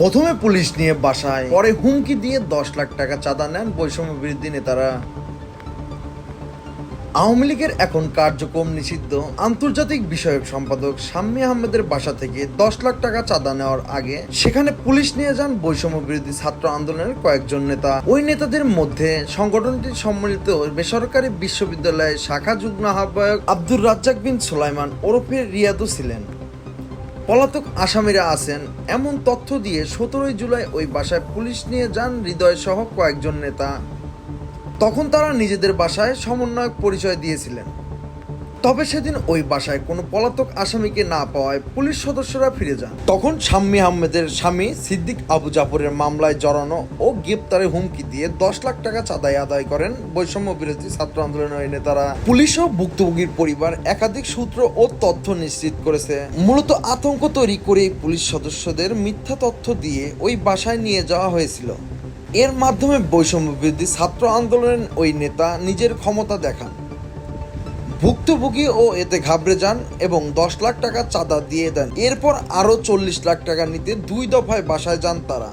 প্রথমে পুলিশ নিয়ে বাসায়। পরে হুমকি দিয়ে দশ লাখ টাকা চাঁদা নেন বৈষম্য বিরোধী নেতারা। আওয়ামী লীগের এখন কার্যক্রম নিষিদ্ধ। আন্তর্জাতিক বিষয়ক সম্পাদক শাম্মী আহমেদের বাসা থেকে দশ লাখ টাকা চাঁদা নেওয়ার আগে সেখানে পুলিশ নিয়ে যান বৈষম্য বিরোধী ছাত্র আন্দোলনের কয়েকজন নেতা। ওই নেতাদের মধ্যে সংগঠনটির সম্মিলিত বেসরকারি বিশ্ববিদ্যালয়ের শাখা যুগ্ম আহ্বায়ক আব্দুর রাজ্জাক বিন সোলাইমান ওরফে রিয়াদও ছিলেন। পলাতক আসামিরা আছেন। এমন তথ্য দিয়ে সতেরোই জুলাই ওই বাসায় পুলিশ নিয়ে যান হৃদয় সহ কয়েকজন নেতা। তখন তারা নিজেদের বাসায় সমন্বয়ক পরিচয় দিয়েছিলেন। তবে সেদিন ওই বাসায় কোনো পলাতক আসামিকে না পাওয়ায় পুলিশ সদস্যরা ফিরে যান। তখন শাম্মী আহমেদের স্বামী সিদ্দিক আবু জাফরের মামলায় জড়ানো ও গ্রেপ্তারে হুমকি দিয়ে দশ লাখ টাকা চাঁদাই আদায় করেন বৈষম্য বিরোধী ছাত্র আন্দোলনের নেতারা। পুলিশ ও ভুক্তভোগীর পরিবার একাধিক সূত্র ও তথ্য নিশ্চিত করেছে। মূলত আতঙ্ক তৈরি করে পুলিশ সদস্যদের মিথ্যা তথ্য দিয়ে ওই বাসায় নিয়ে যাওয়া হয়েছিল। এর মাধ্যমে বৈষম্য বিরোধী ছাত্র আন্দোলনের ওই নেতা নিজের ক্ষমতা দেখান। ভুক্তভোগী ও এতে ঘাবড়ে যান এবং দশ লাখ টাকা চাঁদা দিয়ে দেন। এরপর আরও চল্লিশ লাখ টাকা নিতে দুই দফায় বাসায় যান তারা।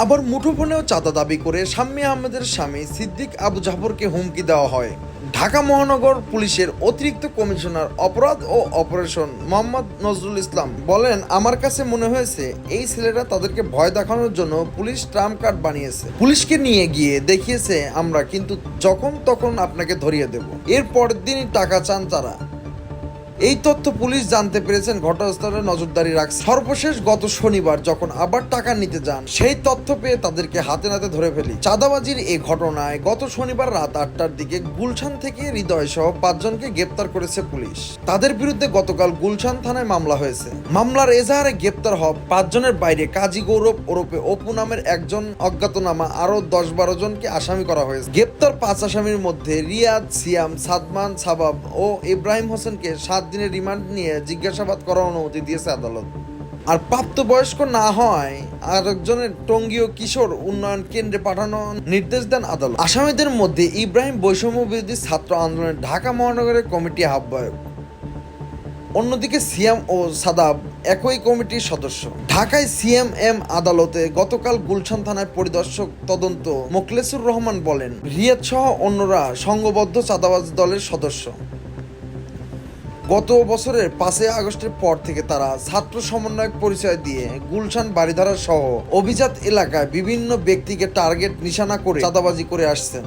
আবার মুঠোফোনেও চাঁদা দাবি করে শাম্মী আহমেদের স্বামী সিদ্দিক আবু জাফরকে হুমকি দেওয়া হয়। ঢাকা মহানগর পুলিশের অতিরিক্ত কমিশনার অপরাধ ও অপারেশন মোহাম্মদ নজরুল ইসলাম বলেন, আমার কাছে মনে হয়েছে, এই ছেলেরা তাদেরকে ভয় দেখানোর জন্য পুলিশ ট্রাম্প কার্ড বানিয়েছে। পুলিশকে নিয়ে গিয়ে দেখিয়েছে আমরা, কিন্তু যখন তখন আপনাকে ধরিয়ে দেব। এর পরের দিনই টাকা চান তারা। এই তথ্য পুলিশ জানতে পেরেছেন, ঘটনাস্থলে নজরদারি রাখছে সর্বশেষ গত শনিবার যখন আবার টাকা নিতে যান, সেই তথ্য পেয়ে তাদেরকে হাতে নাতে ধরে ফেলি। চাঁদাবাজির এই ঘটনায় গত শনিবার রাত আটটার দিকে গুলশান থেকে হৃদয় সহ পাঁচজনকে গ্রেপ্তার করেছে পুলিশ। তাদের বিরুদ্ধে গতকাল গুলশান থানায় মামলা হয়েছে। মামলার এজাহারে গ্রেপ্তার হওয়া পাঁচজনের বাইরে কাজী গৌরব ওরফে অপু নামের একজন অজ্ঞাতনামা আরও দশ বারো জনকে আসামি করা হয়েছে। গ্রেপ্তার পাঁচ আসামির মধ্যে রিয়াদ, সিয়াম, সাদমান, সাবাব ও ইব্রাহিম হোসেনকে সাত দিনের রিমান্ড নিয়ে জিজ্ঞাসাবাদ করার অনুমতি দিয়েছে আদালত। আর প্রাপ্তবয়স্ক না হয় আরেকজনের টঙ্গীয় কিশোর উন্নয়ন কেন্দ্রে পাঠানোর নির্দেশ দেন আদালত। আসামিদের মধ্যে ইব্রাহিম বৈষম্য বিরোধী ছাত্র আন্দোলনের ঢাকা মহানগরের কমিটি আহ্বায়ক। অন্যদিকে সিএম ও সাদাব একই কমিটির সদস্য। ঢাকায় সিএমএম আদালতে গতকাল গুলশান থানায় পরিদর্শক তদন্ত মোখলেসুর রহমান বলেন, রিয়াদ সহ অন্যরা সংঘবদ্ধ চাঁদাবাজ দলের সদস্য। গত বছরের পাঁচই আগস্টের পর থেকে তারা ছাত্র সমন্বয়ক পরিচয় দিয়ে গুলশান বাড়িধারা সহ অভিজাত এলাকায় বিভিন্ন ব্যক্তিকে টার্গেট নিশানা করে চাঁদাবাজি করে আসছেন।